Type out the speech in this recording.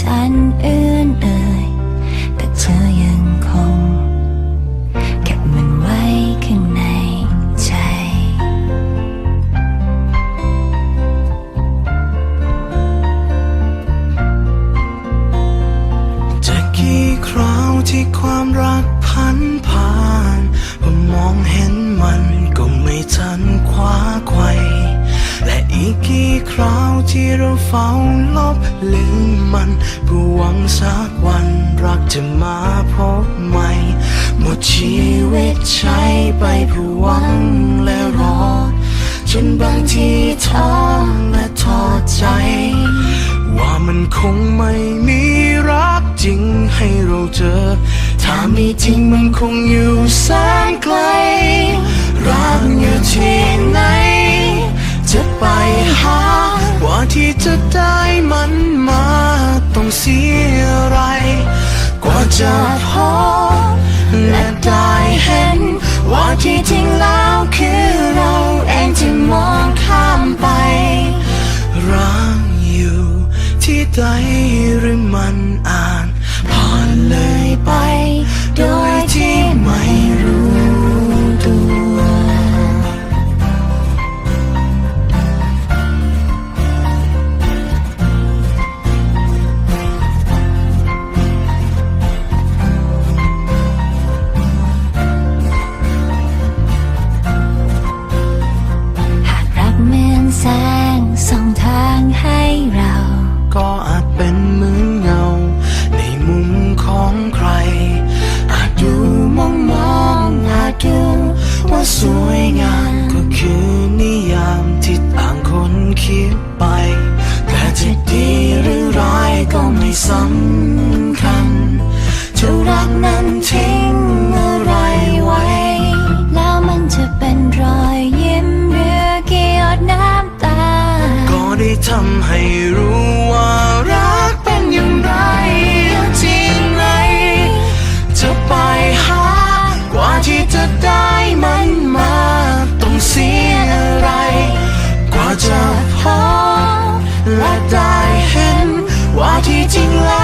ฉันเอื้อนเอ่ยแต่เธอยังคง เก็บมันไว้ข้างในใจ จะกี่คราวที่ความรักพันผ่านพอมองเห็นมันก็ไม่ทันคว้าไขวและอีกกี่คราว ที่เราเฝ้าลบลืมมันเพื่อหวังสักวันรักจะมาพบใหม่ หมดชีวิตใช้ไปเพื่อหวังและรอ จนบางทีท้อและท้อใจ ว่ามันคงไม่มีรักจริงให้เราเจอ ถ้ามีจริงมันคงอยู่แสนไกล จะได้มันมาต้องเสียอะไร กว่าจะพอและได้เห็น ว่าที่จริงแล้วคือเราเองที่มองข้ามไปรังอยู่ที่ใดหรือมันอ่านผ่านเลยไป ได้เห็น ว่าที่จริงแล้ว